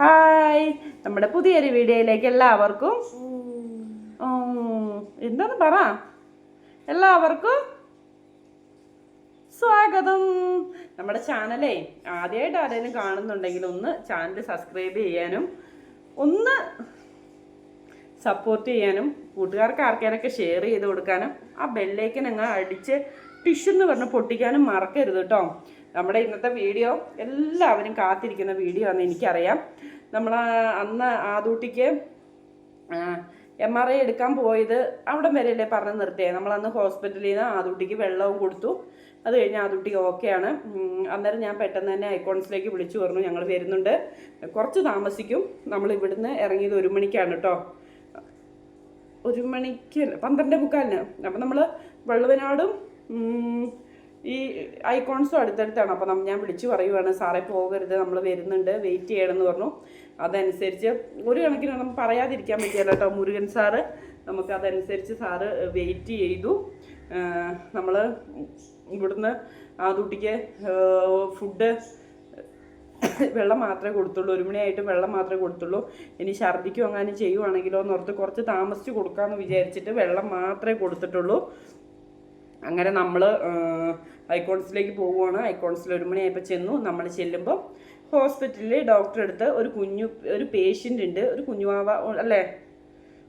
Hi. നമ്മുടെ പുതിയൊരു വീഡിയോയിലേക്ക് എല്ലാവർക്കും. എന്താന്ന് പറ? എല്ലാവർക്കും സ്വാഗതം. നമ്മുടെ ചാനലേ ആദ്യമായിട്ട് ആരെങ്കിലും കാണുന്നുണ്ടെങ്കിൽ ഒന്ന് ചാനൽ സബ്സ്ക്രൈബ് ചെയ്യാനും ഒന്ന് സപ്പോർട്ട് ചെയ്യാനും കൂട്ടുകാർക്ക് ആർക്കാരൊക്കെ ഷെയർ ചെയ്ത് കൊടുക്കാനും ആ ബെല്ലേക്കൻ അങ്ങ് അടിച്ച് ടിഷ്യൂ എന്ന് പറഞ്ഞ് പൊട്ടിക്കാനും മറക്കരുത് കേട്ടോ നമ്മുടെ ഇന്നത്തെ വീഡിയോ എല്ലാവരും കാത്തിരിക്കുന്ന വീഡിയോ ആണെന്ന് എനിക്കറിയാം. നമ്മൾ അന്ന് ആദൂട്ടിക്ക് എം ആർ ഐ എടുക്കാൻ പോയത് അവിടം വരെയല്ലേ പറഞ്ഞ് നിർത്തിയത് നമ്മളന്ന് ഹോസ്പിറ്റലിൽ നിന്ന് ആദൂട്ടിക്ക് വെള്ളവും കൊടുത്തു. അത് കഴിഞ്ഞ് ആദൂട്ടി ഓക്കെയാണ് അന്നേരം ഞാൻ പെട്ടെന്ന് തന്നെ ഐക്കോൺസിലേക്ക് വിളിച്ചു പറഞ്ഞു ഞങ്ങൾ വരുന്നുണ്ട്. കുറച്ച് താമസിക്കും. നമ്മൾ ഇവിടുന്ന് ഇറങ്ങിയത് ഒരു മണിക്കാണ് കേട്ടോ ഒരു മണിക്ക് പന്ത്രണ്ട് മുക്കാലിന്. അപ്പം നമ്മൾ വെള്ളുവനാടും ഈ ഐക്കോൺസും അടുത്തടുത്താണ്. അപ്പോൾ ഞാൻ വിളിച്ചു പറയുവാണ് സാറേ പോകരുത് നമ്മൾ വരുന്നുണ്ട് വെയിറ്റ് ചെയ്യണമെന്ന് പറഞ്ഞു. അതനുസരിച്ച് ഒരു കണക്കിന് നമുക്ക് പറയാതിരിക്കാൻ പറ്റില്ല കേട്ടോ മുരുകൻ സാറ്. നമുക്ക് അതനുസരിച്ച് സാറ് വെയിറ്റ് ചെയ്തു. നമ്മൾ ഇവിടുന്ന് ആ കുട്ടിക്ക് ഫുഡ് വെള്ളം മാത്രമേ കൊടുത്തുള്ളൂ. ഒരു മണിയായിട്ട് വെള്ളം മാത്രമേ കൊടുത്തുള്ളൂ. ഇനി ഛർദ്ദിക്കും അങ്ങനെ ചെയ്യുവാണെങ്കിലോ എന്ന് ഓർത്ത് കുറച്ച് താമസിച്ച് കൊടുക്കാമെന്ന് വിചാരിച്ചിട്ട് വെള്ളം മാത്രമേ കൊടുത്തിട്ടുള്ളൂ. അങ്ങനെ നമ്മൾ ഐക്കോൺസിലേക്ക് പോവുകയാണ്. ഐക്കോൺസിൽ ഒരു മണിയായപ്പോൾ ചെന്നു. നമ്മൾ ചെല്ലുമ്പോൾ ഹോസ്പിറ്റലിൽ ഡോക്ടറെ അടുത്ത് ഒരു കുഞ്ഞു ഒരു പേഷ്യന്റ് ഉണ്ട്. ഒരു കുഞ്ഞുവാവ അല്ലേ?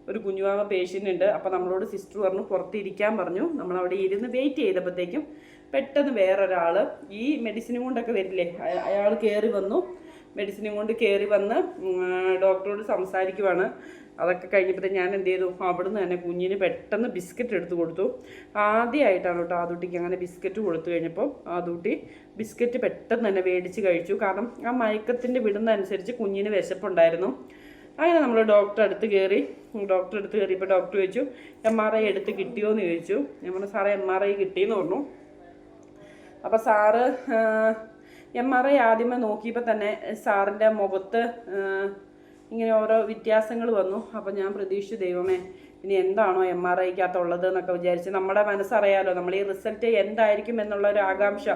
ഒരു കുഞ്ഞുവാവ പേഷ്യന്റ് ഉണ്ട്. അപ്പോൾ നമ്മളോട് സിസ്റ്റർ പറഞ്ഞു പുറത്തിരിക്കാൻ പറഞ്ഞു. നമ്മൾ അവിടെ ഇരുന്ന് വെയിറ്റ് ചെയ്തപ്പോഴത്തേക്കും പെട്ടെന്ന് വേറൊരാൾ ഈ മെഡിസിനും കൊണ്ടൊക്കെ വരില്ലേ? അയാൾ കയറി വന്നു. മെഡിസിനും കൊണ്ട് കയറി വന്ന് ഡോക്ടറോട് സംസാരിക്കുവാണ്. അതൊക്കെ കഴിഞ്ഞപ്പോൾ ഞാൻ എന്ത് ചെയ്തു? അവിടുന്ന് തന്നെ കുഞ്ഞിന് പെട്ടെന്ന് ബിസ്ക്കറ്റ് എടുത്ത് കൊടുത്തു. ആദ്യമായിട്ടാണ് കേട്ടോ ആദൂട്ടിക്ക് അങ്ങനെ ബിസ്ക്കറ്റ് കൊടുത്തു കഴിഞ്ഞപ്പോൾ ആദൂട്ടി ബിസ്ക്കറ്റ് പെട്ടെന്ന് തന്നെ മേടിച്ച് കഴിച്ചു. കാരണം ആ മയക്കത്തിന്റെ വിടുന്നതനുസരിച്ച് കുഞ്ഞിന് വിശപ്പുണ്ടായിരുന്നു. അങ്ങനെ നമ്മൾ ഡോക്ടറെ അടുത്ത് കയറി ഡോക്ടറെ അടുത്ത് കയറിയപ്പോൾ ഡോക്ടർ ചോദിച്ചു എം ആർ ഐ എടുത്ത് കിട്ടിയോ എന്ന് ചോദിച്ചു. ഞാൻ പറഞ്ഞു സാറേ എം ആർ ഐ കിട്ടിയെന്ന് പറഞ്ഞു. അപ്പോൾ സാറ് എം ആർ ഐ ആദ്യമേ നോക്കിയപ്പോൾ തന്നെ സാറിന്റെ മുഖത്ത് ഇങ്ങനെ ഓരോ വ്യത്യാസങ്ങൾ വന്നു. അപ്പോൾ ഞാൻ പ്രതീക്ഷിച്ചു ദൈവമേ ഇനി എന്താണോ എം ആർ ഐക്കകത്തുള്ളത് എന്നൊക്കെ വിചാരിച്ച് നമ്മുടെ മനസ്സറിയാലോ നമ്മൾ ഈ റിസൾട്ട് എന്തായിരിക്കും എന്നുള്ള ഒരു ആകാംക്ഷ.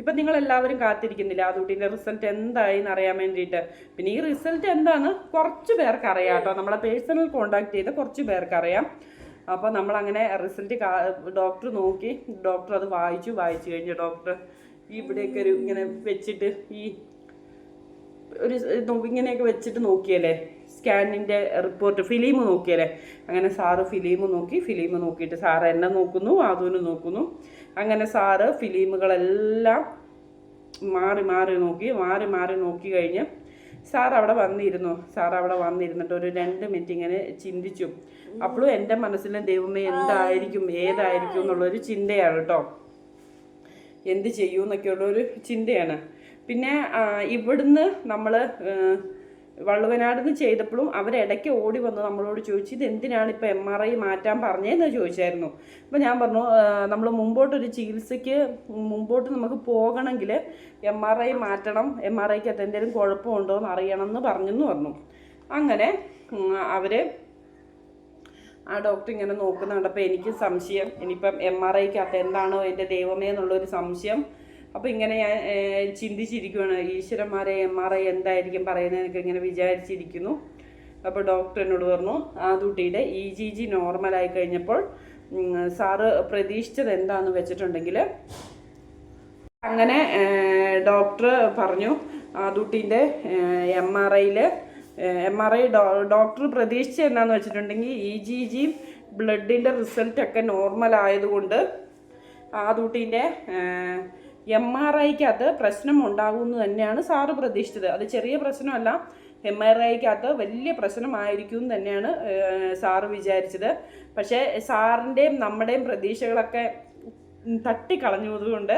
ഇപ്പം നിങ്ങൾ എല്ലാവരും കാത്തിരിക്കുന്നില്ല ആ കുട്ടീന്റെ റിസൾട്ട് എന്തായി എന്ന് അറിയാൻ വേണ്ടിയിട്ട്? പിന്നെ ഈ റിസൾട്ട് എന്താണ് കുറച്ച് പേർക്ക് അറിയാം കേട്ടോ. നമ്മളെ പേഴ്സണൽ കോണ്ടാക്ട് ചെയ്ത് കുറച്ച് പേർക്ക് അറിയാം. അപ്പോൾ നമ്മളങ്ങനെ റിസൾട്ട് ഡോക്ടർ നോക്കി. ഡോക്ടർ അത് വായിച്ചു വായിച്ചു കഴിഞ്ഞു. ഡോക്ടർ ഇവിടെയൊക്കെ ഒരു ഇങ്ങനെ വെച്ചിട്ട് ഈ ഒരു ഇങ്ങനെയൊക്കെ വെച്ചിട്ട് നോക്കിയല്ലേ? സ്കാനിന്റെ റിപ്പോർട്ട് ഫിലിം നോക്കിയല്ലേ? അങ്ങനെ സാറ് ഫിലിം നോക്കി ഫിലിം നോക്കിയിട്ട് സാറ് എന്നെ നോക്കുന്നു അതുവിന് നോക്കുന്നു. അങ്ങനെ സാറ് ഫിലിമുകളെല്ലാം മാറി മാറി നോക്കി മാറി മാറി നോക്കി കഴിഞ്ഞ് സാർ അവിടെ വന്നിരുന്നു. സാർ അവിടെ വന്നിരുന്നിട്ട് ഒരു രണ്ട് മിനിറ്റ് ഇങ്ങനെ ചിന്തിച്ചു. അപ്പോഴും എന്റെ മനസ്സിലെ ദൈവമേ എന്തായിരിക്കും ഏതായിരിക്കും എന്നുള്ളൊരു ചിന്തയാണ് കേട്ടോ. എന്ത് ചെയ്യൂ എന്നൊക്കെയുള്ളൊരു ചിന്തയാണ്. പിന്നെ ഇവിടുന്ന് നമ്മൾ വള്ളുവനാട് നിന്ന് ചെയ്തപ്പോഴും അവരിടയ്ക്ക് ഓടി വന്ന് നമ്മളോട് ചോദിച്ചു ഇത് എന്തിനാണ് ഇപ്പോൾ എം ആർ ഐ മാറ്റാൻ പറഞ്ഞതെന്ന് ചോദിച്ചായിരുന്നു. അപ്പോൾ ഞാൻ പറഞ്ഞു നമ്മൾ മുമ്പോട്ടൊരു ചികിത്സയ്ക്ക് മുമ്പോട്ട് നമുക്ക് പോകണമെങ്കിൽ എം ആർ ഐ മാറ്റണം എം ആർ ഐക്കകത്ത് എന്തെങ്കിലും കുഴപ്പമുണ്ടോ എന്ന് അറിയണം എന്ന് പറഞ്ഞെന്ന് പറഞ്ഞു. അങ്ങനെ അവർ ആ ഡോക്ടർ ഇങ്ങനെ നോക്കുന്ന അപ്പോൾ എനിക്ക് സംശയം. ഇനിയിപ്പം എം ആർ ഐക്കകത്ത് എന്താണോ എന്റെ ദൈവമേ എന്നുള്ളൊരു സംശയം. അപ്പോൾ ഇങ്ങനെ ഞാൻ ചിന്തിച്ചിരിക്കുകയാണ് ഈശ്വരന്മാരെ എം ആർ ഐ എന്തായിരിക്കും പറയുന്നതെന്നൊക്കെ ഇങ്ങനെ വിചാരിച്ചിരിക്കുന്നു. അപ്പോൾ ഡോക്ടർ എന്നോട് പറഞ്ഞു ആ കുട്ടിയുടെ ഇ ജി ജി നോർമലായി കഴിഞ്ഞപ്പോൾ സാറ് പ്രതീക്ഷിച്ചത് എന്താണെന്ന് വെച്ചിട്ടുണ്ടെങ്കിൽ അങ്ങനെ ഡോക്ടർ പറഞ്ഞു ആദൂട്ടീന്റെ എം ആർ ഐയിൽ എം ആർ ഐ ഡോക്ടർ പ്രതീക്ഷിച്ച എന്താന്ന് വെച്ചിട്ടുണ്ടെങ്കിൽ ഇ ജി ജി ബ്ലഡിന്റെ റിസൾട്ടൊക്കെ നോർമൽ ആയതുകൊണ്ട് ആദൂട്ടീന്റെ എം ആർ ഐക്കകത്ത് പ്രശ്നം ഉണ്ടാകുമെന്ന് തന്നെയാണ് സാറ് പ്രതീക്ഷിച്ചത്. അത് ചെറിയ പ്രശ്നമല്ല എം ആർ ഐക്കകത്ത് വലിയ പ്രശ്നമായിരിക്കും എന്ന് തന്നെയാണ് സാറ് വിചാരിച്ചത്. പക്ഷേ സാറിന്റെയും നമ്മുടെയും പ്രതീക്ഷകളൊക്കെ തട്ടിക്കളഞ്ഞതുകൊണ്ട്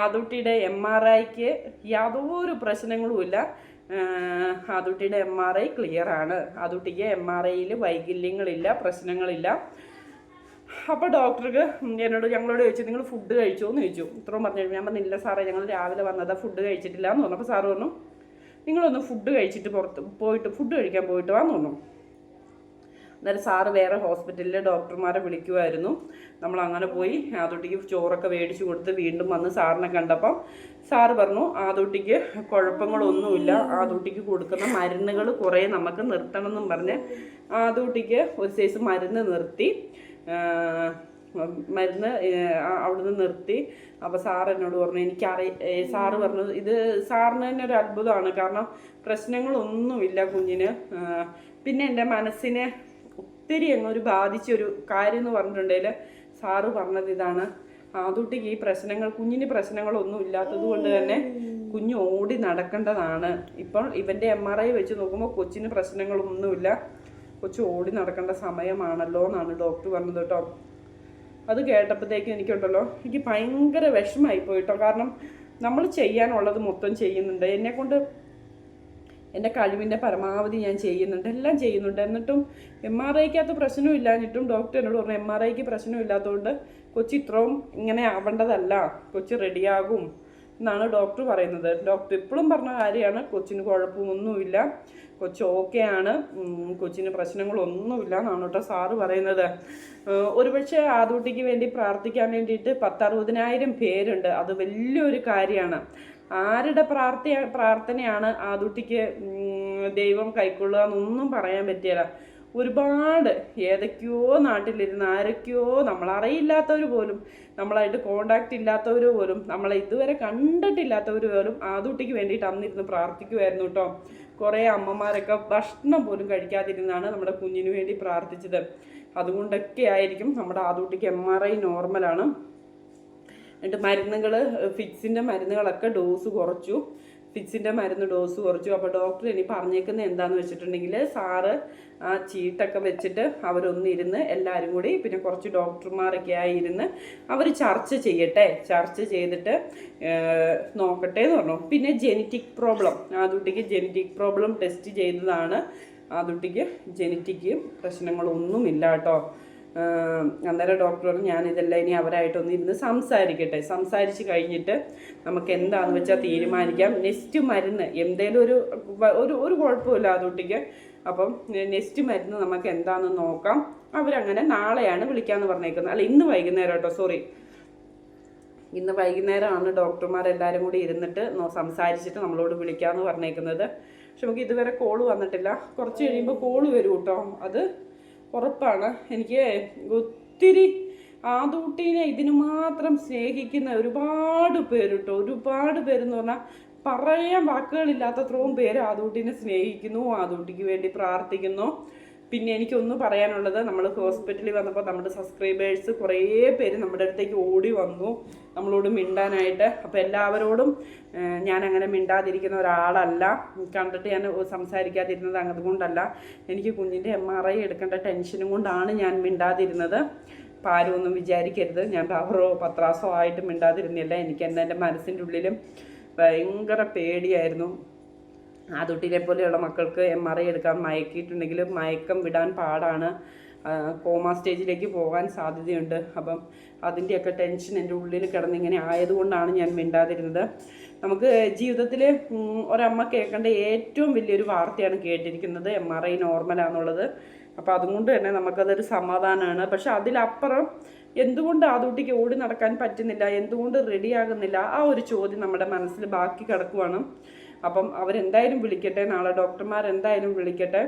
ആദുട്ടിയുടെ എം ആർ ഐക്ക് യാതൊരു പ്രശ്നങ്ങളുമില്ല. ആദുട്ടിയുടെ എം ആർ ഐ ക്ലിയർ ആണ്. ആദുട്ടിക്ക് എം ആർ ഐയിൽ വൈകല്യങ്ങളില്ല പ്രശ്നങ്ങളില്ല. അപ്പോൾ ഡോക്ടർക്ക് എന്നോട് ഞങ്ങളോട് ചോദിച്ചു നിങ്ങൾ ഫുഡ് കഴിച്ചോ എന്ന് ചോദിച്ചു. ഇത്രയും പറഞ്ഞു ഞാൻ പറഞ്ഞില്ല സാറേ ഞങ്ങൾ രാവിലെ വന്നതാ ഫുഡ് കഴിച്ചിട്ടില്ല എന്ന് പറഞ്ഞു അപ്പോൾ സാറ് പറഞ്ഞു നിങ്ങളൊന്ന് ഫുഡ് കഴിച്ചിട്ട് പുറത്ത് പോയിട്ട് ഫുഡ് കഴിക്കാൻ പോയിട്ട് വാന്ന് പറഞ്ഞു അന്നേരം സാറ് വേറെ ഹോസ്പിറ്റലിലെ ഡോക്ടർമാരെ വിളിക്കുമായിരുന്നു നമ്മൾ അങ്ങനെ പോയി ആദൂട്ടിക്ക് ചോറൊക്കെ മേടിച്ചു കൊടുത്ത് വീണ്ടും വന്ന് സാറിനെ കണ്ടപ്പം സാറ് പറഞ്ഞു ആദൂട്ടിക്ക് കുഴപ്പങ്ങളൊന്നുമില്ല. ആദോട്ടിക്ക് കൊടുക്കുന്ന മരുന്നുകൾ കുറേ നമുക്ക് നിർത്തണം എന്നും പറഞ്ഞ് ആദൂട്ടിക്ക് ഒരു സൈസ് മരുന്ന് നിർത്തി മരുന്ന് അവിടുന്ന് നിർത്തി. അപ്പോൾ സാർ എന്നോട് പറഞ്ഞു എനിക്കറി സാറ് പറഞ്ഞു ഇത് സാറിന് തന്നെ ഒരു അത്ഭുതമാണ്. കാരണം പ്രശ്നങ്ങളൊന്നുമില്ല കുഞ്ഞിന്. പിന്നെ എന്റെ മനസ്സിനെ ഒത്തിരി അങ്ങ് ഒരു ബാധിച്ച ഒരു കാര്യം എന്ന് പറഞ്ഞിട്ടുണ്ടെങ്കിൽ സാറ് പറഞ്ഞത് ഇതാണ്. ആതുട്ടിക്ക് ഈ പ്രശ്നങ്ങൾ കുഞ്ഞിന് പ്രശ്നങ്ങളൊന്നും ഇല്ലാത്തത് കൊണ്ട് തന്നെ കുഞ്ഞ് ഓടി നടക്കേണ്ടതാണ്. ഇപ്പോൾ ഇവന്റെ എം ആർ ഐ വെച്ച് നോക്കുമ്പോൾ കൊച്ചിന് പ്രശ്നങ്ങളൊന്നുമില്ല. കൊച്ചു ഓടി നടക്കേണ്ട സമയമാണല്ലോ എന്നാണ് ഡോക്ടർ പറഞ്ഞത് കേട്ടോ. അത് കേട്ടപ്പോഴത്തേക്കും എനിക്കുണ്ടല്ലോ എനിക്ക് ഭയങ്കര വിഷമായി പോയിട്ടോ കാരണം നമ്മൾ ചെയ്യാനുള്ളത് മൊത്തം ചെയ്യുന്നുണ്ട്. എന്നെക്കൊണ്ട് എന്റെ കഴിവിന്റെ പരമാവധി ഞാൻ ചെയ്യുന്നുണ്ട് എല്ലാം ചെയ്യുന്നുണ്ട്. എന്നിട്ടും എം ആർ ഐക്കകത്ത് പ്രശ്നമില്ലാഞ്ഞിട്ടും ഡോക്ടർ എന്നോട് പറഞ്ഞു എം ആർ ഐക്ക് പ്രശ്നമില്ലാത്തതുകൊണ്ട് കൊച്ചി ഇത്രയും ഇങ്ങനെ ആവേണ്ടതല്ല കൊച്ചി റെഡിയാകും എന്നാണ് ഡോക്ടർ പറയുന്നത്. ഡോക്ടർ ഇപ്പോഴും പറഞ്ഞ കാര്യമാണ് കൊച്ചിന് കുഴപ്പമൊന്നുമില്ല കൊച്ചു ഓക്കെ ആണ് കൊച്ചിന് പ്രശ്നങ്ങളൊന്നുമില്ല എന്നാണ് കേട്ടോ സാറ് പറയുന്നത്. ഒരുപക്ഷെ ആദൂട്ടിക്ക് വേണ്ടി പ്രാർത്ഥിക്കാൻ വേണ്ടിയിട്ട് പത്തറുപതിനായിരം പേരുണ്ട്. അത് വലിയൊരു കാര്യമാണ്. ആരുടെ പ്രാർത്ഥ പ്രാർത്ഥനയാണ് ആദൂട്ടിക്ക് ദൈവം കൈക്കൊള്ളുക എന്നൊന്നും പറയാൻ പറ്റില്ല ഒരുപാട് ഏതൊക്കെയോ നാട്ടിലിരുന്ന് ആരൊക്കെയോ നമ്മളറിയില്ലാത്തവർ പോലും നമ്മളായിട്ട് കോണ്ടാക്റ്റ് ഇല്ലാത്തവർ പോലും നമ്മളെ ഇതുവരെ കണ്ടിട്ടില്ലാത്തവർ പോലും ആദൂട്ടിക്ക് വേണ്ടിയിട്ട് അന്നിരുന്ന് പ്രാർത്ഥിക്കുമായിരുന്നു കേട്ടോ കുറേ അമ്മമാരൊക്കെ ഭക്ഷണം പോലും കഴിക്കാതിരുന്നാണ് നമ്മുടെ കുഞ്ഞിന് വേണ്ടി പ്രാർത്ഥിച്ചത്. അതുകൊണ്ടൊക്കെ ആയിരിക്കും നമ്മുടെ ആദൂട്ടിക്ക് എം ആർ ഐ നോർമലാണ് എന്നിട്ട് മരുന്നുകൾ ഫിക്സിന്റെ മരുന്നുകളൊക്കെ ഡോസ് കുറച്ചു. ഫിക്സിന്റെ മരുന്ന് ഡോസ് കുറച്ചു. അപ്പോൾ ഡോക്ടർ ഇനി പറഞ്ഞേക്കുന്നത് എന്താണെന്ന് വെച്ചിട്ടുണ്ടെങ്കിൽ സാറ് ആ ചീട്ടൊക്കെ വെച്ചിട്ട് അവരൊന്നിരുന്ന് എല്ലാവരും കൂടി പിന്നെ കുറച്ച് ഡോക്ടർമാരൊക്കെ ആയിരുന്ന് അവർ ചർച്ച ചെയ്യട്ടെ. ചർച്ച ചെയ്തിട്ട് നോക്കട്ടെ എന്ന് പറഞ്ഞു. പിന്നെ ജെനറ്റിക് പ്രോബ്ലം. ആ കുട്ടിക്ക് ജെനറ്റിക് പ്രോബ്ലം ടെസ്റ്റ് ചെയ്തതാണ്. ആ കുട്ടിക്ക് ജെനറ്റിക് പ്രശ്നങ്ങളൊന്നുമില്ല കേട്ടോ. അന്നേരം ഡോക്ടർ പറഞ്ഞു ഞാനിതെല്ലാം ഇനി അവരായിട്ടൊന്ന് ഇരുന്ന് സംസാരിക്കട്ടെ. സംസാരിച്ച് കഴിഞ്ഞിട്ട് നമുക്ക് എന്താണെന്ന് വെച്ചാൽ തീരുമാനിക്കാം. നെക്സ്റ്റ് മരുന്ന് എന്തേലും ഒരു ഒരു ഒരു കുഴപ്പമില്ല അതുകൊട്ടിക്ക് അപ്പം നെക്സ്റ്റ് മരുന്ന് നമുക്ക് എന്താണെന്ന് നോക്കാം. അവരങ്ങനെ നാളെയാണ് വിളിക്കാമെന്ന് പറഞ്ഞേക്കുന്നത്. അല്ല ഇന്ന് വൈകുന്നേരം കേട്ടോ സോറി. ഇന്ന് വൈകുന്നേരമാണ് ഡോക്ടർമാരെല്ലാവരും കൂടി ഇരുന്നിട്ട് സംസാരിച്ചിട്ട് നമ്മളോട് വിളിക്കാമെന്ന് പറഞ്ഞേക്കുന്നത്. പക്ഷെ നമുക്ക് ഇതുവരെ കോൾ വന്നിട്ടില്ല. കുറച്ച് കഴിയുമ്പോൾ കോൾ വരും കേട്ടോ അത് ഉറപ്പാണ്. എനിക്ക് ഒത്തിരി ആദൂട്ടീനെ ഇതിനു മാത്രം സ്നേഹിക്കുന്ന ഒരുപാട് പേര് കേട്ടോ ഒരുപാട് പേരെന്ന് പറഞ്ഞാൽ പറയാൻ വാക്കുകളില്ലാത്തത്രയും പേര് ആദൂട്ടിനെ സ്നേഹിക്കുന്നു ആദൂട്ടിക്ക് വേണ്ടി പ്രാർത്ഥിക്കുന്നു. പിന്നെ എനിക്കൊന്ന് പറയാനുള്ളത് നമ്മൾ ഹോസ്പിറ്റലിൽ വന്നപ്പോൾ നമ്മുടെ സബ്സ്ക്രൈബേഴ്സ് കുറേ പേര് നമ്മുടെ അടുത്തേക്ക് ഓടി വന്നു. നമ്മളോട് മിണ്ടാനായിട്ട്. അപ്പോൾ എല്ലാവരോടും ഞാൻ അങ്ങനെ മിണ്ടാതിരിക്കുന്ന ഒരാളല്ല. കണ്ടിട്ട് ഞാൻ സംസാരിക്കാതിരുന്നത് അതുകൊണ്ടല്ല എനിക്ക് കുഞ്ഞിന്റെ എം ആർ ഐ എടുക്കേണ്ട ടെൻഷനും കൊണ്ടാണ് ഞാൻ മിണ്ടാതിരുന്നത്. അപ്പോൾ ആരുമൊന്നും വിചാരിക്കരുത്. ഞാൻ പവറോ പത്രാസോ ആയിട്ട് മിണ്ടാതിരുന്നില്ല. എനിക്ക് എന്റെ മനസ്സിന്റെ ഉള്ളിലും ഭയങ്കര പേടിയായിരുന്നു. ആദുട്ടിനെ പോലെയുള്ള മക്കൾക്ക് എം ആർ ഐ എടുക്കാൻ മയക്കിയിട്ടുണ്ടെങ്കിൽ മയക്കം വിടാൻ പാടാണ്. കോമ സ്റ്റേജിലേക്ക് പോകാൻ സാധ്യതയുണ്ട്. അപ്പം അതിന്റെയൊക്കെ ടെൻഷൻ എന്റെ ഉള്ളിൽ കിടന്നിങ്ങനെ ആയതുകൊണ്ടാണ് ഞാൻ മിണ്ടാതിരുന്നത്. നമുക്ക് ജീവിതത്തിൽ ഒരമ്മ കേൾക്കേണ്ട ഏറ്റവും വലിയൊരു വാർത്തയാണ് കേട്ടിരിക്കുന്നത് എം ആർ ഐ നോർമലാണെന്നുള്ളത് അപ്പോൾ അതുകൊണ്ട് തന്നെ നമുക്കതൊരു സമാധാനമാണ് പക്ഷെ അതിലപ്പുറം എന്തുകൊണ്ട് ആദൂട്ടിക്ക് ഓടി നടക്കാൻ പറ്റുന്നില്ല? എന്തുകൊണ്ട് റെഡിയാകുന്നില്ല ആ ഒരു ചോദ്യം നമ്മുടെ മനസ്സിൽ ബാക്കി കിടക്കുവാണ്. അപ്പം അവരെന്തായാലും വിളിക്കട്ടെ. നാളെ ഡോക്ടർമാർ എന്തായാലും വിളിക്കട്ടെ.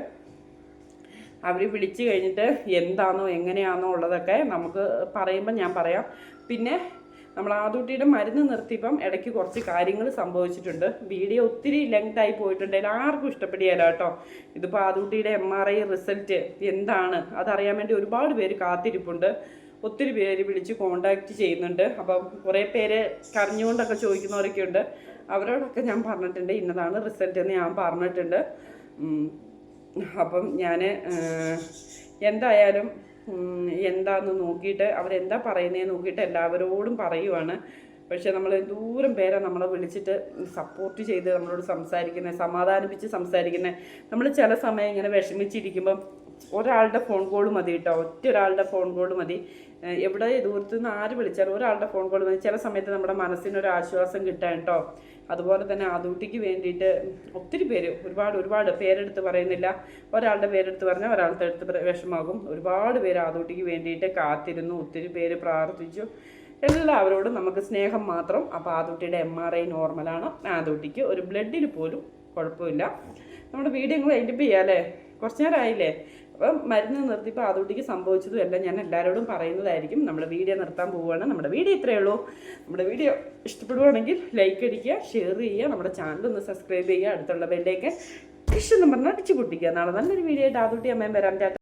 അവർ വിളിച്ചു കഴിഞ്ഞിട്ട് എന്താണോ എങ്ങനെയാണോ ഉള്ളതൊക്കെ നമുക്ക് പറയുമ്പോൾ ഞാൻ പറയാം. പിന്നെ നമ്മൾ ആദൂട്ടിയുടെ മരുന്ന് നിർത്തിയപ്പം ഇടയ്ക്ക് കുറച്ച് കാര്യങ്ങൾ സംഭവിച്ചിട്ടുണ്ട്. വീഡിയോ ഒത്തിരി ലെങ്ത് ആയി പോയിട്ടുണ്ട് ആർക്കും ഇഷ്ടപ്പെടുകയില്ല കേട്ടോ. ഇതിപ്പോൾ ആദൂട്ടിയുടെ എം ആർ ഐ റിസൾട്ട് എന്താണ്? അതറിയാൻ വേണ്ടി ഒരുപാട് പേര് കാത്തിരിപ്പുണ്ട്. ഒത്തിരി പേര് വിളിച്ച് കോണ്ടാക്ട് ചെയ്യുന്നുണ്ട്. അപ്പം കുറേ പേര് കരഞ്ഞുകൊണ്ടൊക്കെ ചോദിക്കുന്നവരൊക്കെ ഉണ്ട് അവരോടൊക്കെ ഞാൻ പറഞ്ഞിട്ടുണ്ട്. ഇന്നതാണ് റിസൾട്ട് എന്ന് ഞാൻ പറഞ്ഞിട്ടുണ്ട്. അപ്പം ഞാൻ എന്തായാലും എന്താന്ന് നോക്കിയിട്ട് അവരെന്താ പറയുന്നതെന്ന് നോക്കിയിട്ട് എല്ലാവരോടും പറയുവാണ്. പക്ഷേ നമ്മൾ ദൂരം പേരെ നമ്മളെ വിളിച്ചിട്ട് സപ്പോർട്ട് ചെയ്ത് നമ്മളോട് സംസാരിക്കുന്നത് സമാധാനിപ്പിച്ച് സംസാരിക്കുന്നത് നമ്മൾ ചില സമയം ഇങ്ങനെ വിഷമിച്ചിരിക്കുമ്പം ഒരാളുടെ ഫോൺ കോൾ മതി കേട്ടോ. ഒറ്റ ഒരാളുടെ ഫോൺ കോൾ മതി. എവിടെ ദൂരത്തു നിന്ന് ആര് വിളിച്ചാലും ഒരാളുടെ ഫോൺ കോൾ ചില സമയത്ത് നമ്മുടെ മനസ്സിനൊരു ആശ്വാസം കിട്ടാൻ കേട്ടോ അതുപോലെ തന്നെ ആദൂട്ടിക്ക് വേണ്ടിയിട്ട് ഒത്തിരി പേര് ഒരുപാട് ഒരുപാട് പേരെടുത്ത് പറയുന്നില്ല. ഒരാളുടെ പേരെടുത്ത് പറഞ്ഞാൽ ഒരാളുടെ അടുത്ത് വിഷമാകും. ഒരുപാട് പേര് ആദൂട്ടിക്ക് വേണ്ടിയിട്ട് കാത്തിരുന്നു ഒത്തിരി പേര് പ്രാർത്ഥിച്ചു. എല്ലാവരോടും നമുക്ക് സ്നേഹം മാത്രം. അപ്പോൾ ആദൂട്ടിയുടെ എം ആർ ഐ നോർമലാണ് ആദൂട്ടിക്ക് ഒരു ബ്ലഡിൽ പോലും കുഴപ്പമില്ല. നമ്മുടെ വീഡിയോ നിങ്ങൾ എഡിറ്റ് ചെയ്യാം അല്ലേ? കുറച്ച് നേരം ആയില്ലേ? അപ്പം മരുന്ന് നിർത്തിയപ്പോൾ ആദൂട്ടിക്ക് സംഭവിച്ചതും എല്ലാം ഞാൻ എല്ലാവരോടും പറയുന്നതായിരിക്കും. നമ്മുടെ വീഡിയോ നിർത്താൻ പോവുകയാണ്. നമ്മുടെ വീഡിയോ ഇത്രയേ ഉള്ളൂ. നമ്മുടെ വീഡിയോ ഇഷ്ടപ്പെടുവാണെങ്കിൽ ലൈക്ക് അടിക്കുക ഷെയർ ചെയ്യുക നമ്മുടെ ചാനൽ ഒന്ന് സബ്സ്ക്രൈബ് ചെയ്യുക അടുത്തുള്ള ബെല്ലേക്ക് ഇഷ്ടം പറഞ്ഞാൽ അടിച്ചു പൊട്ടിക്കുക നാളെ നല്ലൊരു വീഡിയോ ആയിട്ട് ആദൂട്ടി അമ്മയും വരാം. ചേട്ടാ